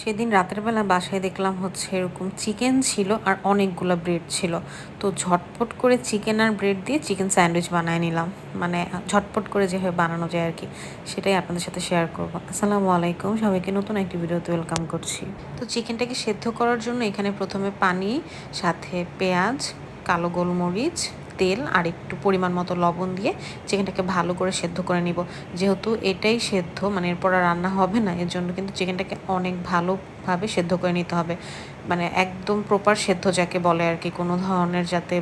সেদিন রাতের বেলা বাসায় দেখলাম হচ্ছে এরকম চিকেন ছিল আর অনেকগুলো ব্রেড ছিল। তো ঝটপট করে চিকেন আর ব্রেড দিয়ে চিকেন স্যান্ডউইচ বানায় নিলাম। মানে ঝটপট করে যেভাবে বানানো যায় আর কি, সেটাই আপনাদের সাথে শেয়ার করব। আসসালামু আলাইকুম, সবাইকে নতুন একটি ভিডিওতে ওয়েলকাম করছি। তো চিকেনটাকে সেদ্ধ করার জন্য এখানে প্রথমে পানি, সাথে পেঁয়াজ, কালো গোলমরিচ তেল আর একটু পরিমাণ মতো লবণ দিয়ে চিকেনটাকে ভালো করে সেদ্ধ করে নিব। যেহেতু এটাই সেদ্ধ মানে এরপর রান্না হবে না, এর জন্য কিন্তু চিকেনটাকে অনেক ভালোভাবে সেদ্ধ করে নিতে হবে। মানে একদম প্রপার সেদ্ধ যাকে বলে আর কি, কোনো ধরনের যাতে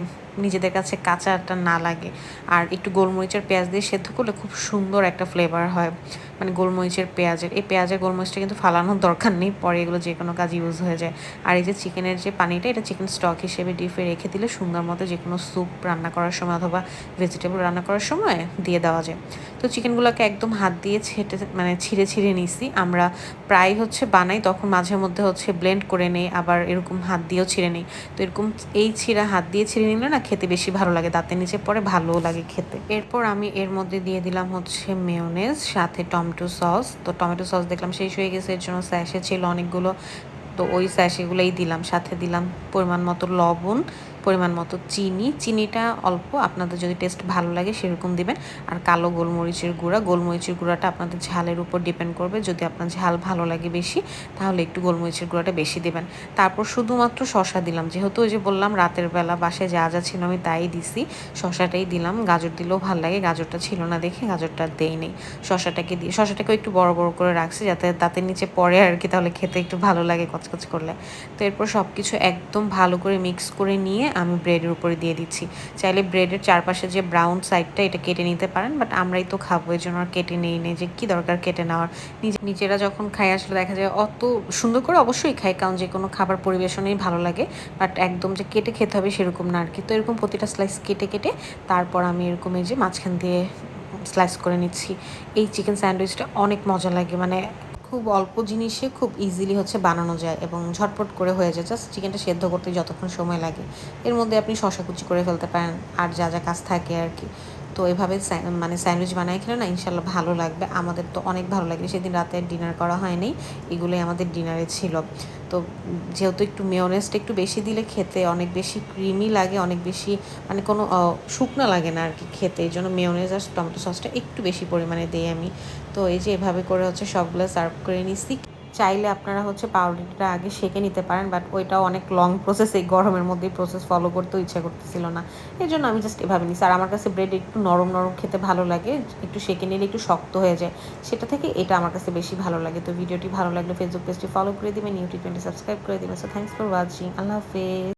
নিজেদের কাছে কাঁচাটা না লাগে। আর একটু গোলমরিচের পেঁয়াজ দিয়ে সেদ্ধ করলে খুব সুন্দর একটা ফ্লেভার হয়। মানে গোলমরিচের পেঁয়াজের। এই পেঁয়াজের গোলমরিচটা কিন্তু ফালানোর দরকার নেই, পরে এগুলো যে কোনো কাজ ইউজ হয়ে যায়। আর এই যে চিকেনের যে পানিটা, এটা চিকেন স্টক হিসেবে ডিপে রেখে দিলে সুন্দর মতো যে কোনো স্যুপ রান্না করার সময় অথবা ভেজিটেবল রান্না করার সময় দিয়ে দেওয়া যায়। তো চিকেনগুলোকে একদম হাত দিয়ে ছেটে মানে ছিঁড়ে ছিঁড়ে নিছি। আমরা প্রায় হচ্ছে বানাই, তখন মাঝে মধ্যে হচ্ছে ব্লেন্ড করে নেই, আবার এরকম হাত দিয়েও ছিঁড়ে নেই। তো এরকম এই ছিঁড়া হাত দিয়ে ছিঁড়ে নিলে না খেতে বেশি ভালো লাগে দাঁতের নিচে পরে ভালোও লাগে খেতে। এরপর আমি এর মধ্যে দিয়ে দিলাম হচ্ছে মেয়নেজ সাথে টমেটো সস। তো টমেটো সস দেখলাম শেষ হয়ে গেছে, এর জন্য স্যাশে ছিল অনেকগুলো। তো ওই স্যাশেগুলোই দিলাম, সাথে দিলাম পরিমাণ মতো লবণ পরিমাণ মতো চিনি। চিনিটা অল্প, আপনাদের যদি টেস্ট ভালো লাগে সেরকম দিবেন। আর কালো গোলমরিচের গুঁড়া, গোলমরিচের গুঁড়াটা আপনাদের ঝালের উপর ডিপেন্ড করবে। যদি আপনার ঝাল ভালো লাগে বেশি, তাহলে একটু গোলমরিচের গুঁড়াটা বেশি দেবেন। তারপর শুধুমাত্র শশা দিলাম। যেহেতু ওই যে বললাম, রাতের বেলা বাসায় যা যা ছিল আমি তাই দিছি। শশাটাই দিলাম। গাজর দিলেও ভালো লাগে। গাজরটা ছিল না দেখে গাজরটা দেই নেই। শশাটাকে দিয়ে শশাটাকে একটু বড় বড় করে রাখছি যাতে দাঁতের নিচে পড়ে আর কি, তাহলে খেতে একটু ভালো লাগে কচকচ করলে। তো এরপর সব কিছু একদম ভালো করে মিক্স করে নিয়ে আমি ব্রেডের উপরে দিয়ে দিচ্ছি। চাইলে ব্রেডের চারপাশে যে ব্রাউন সাইডটা এটা কেটে নিতে পারেন বাট আমরাই তো খাব এই জন্য আর কেটে নেই নেই যে কী দরকার কেটে নেওয়ার। নিজে নিজেরা যখন খাই আসলে দেখা যায় অত সুন্দর করে অবশ্যই খাই কারণ যে কোনো খাবার পরিবেশনেই ভালো লাগে বাট একদম যে কেটে খেতে হবে সেরকম না আর কি তো এরকম প্রতিটা স্লাইস কেটে কেটে তারপর আমি এরকম এই যে মাঝখান দিয়ে স্লাইস করে নিচ্ছি। এই চিকেন স্যান্ডউইচটা অনেক মজা লাগে মানে খুব অল্প জিনিসে খুব ইজিলি হচ্ছে বানানো যায় এবং ঝটপট করে হয়ে যায়। জাস্ট চিকেনটা সেদ্ধ করতে যতক্ষণ সময় লাগে। এর মধ্যে আপনি শশা কুচি করে ফেলতে পারেন। আর যা যা কাজ থাকে আর কি। তো এভাবে মানে স্যান্ডউইচ বানাই খেলে না ইনশাল্লাহ ভালো লাগবে। আমাদের তো অনেক ভালো লাগবে সেদিন রাতে ডিনার করা হয়নি। এগুলোই আমাদের ডিনারে ছিল। তো যেহেতু একটু মেয়নেসটা একটু বেশি দিলে খেতে অনেক বেশি ক্রিমি লাগে, অনেক বেশি মানে কোনো শুকনো লাগে না আর কি খেতে। এই জন্য মেয়নেজ আর টমেটো সসটা একটু বেশি পরিমাণে দিই আমি। তো এই যে এভাবে করে হচ্ছে সবগুলো সার্ভ করে নিচ্ছি চাইলে আপনারা হচ্ছে পাউরুটিটা আগে সেঁকে নিতে পারেন বাট ওইটাও অনেক লং প্রসেস এই গরমের মধ্যেই প্রসেস ফলো করতেও ইচ্ছা করতেছিল না। এই জন্য আমি জাস্ট এভাবে নিই আর আমার কাছে ব্রেড একটু নরম নরম খেতে ভালো লাগে, একটু সেঁকে নিলে একটু শক্ত হয়ে যায়। সেটা থেকে এটা আমার কাছে বেশি ভালো লাগে। তো ভিডিওটি ভালো লাগলে ফেসবুক পেজটি ফলো করে দিবেন ইউটিউব চ্যানেলটি সাবস্ক্রাইব করে দিবেন। সো থ্যাংকস ফর ওয়াচিং আল্লাহ হাফেজ।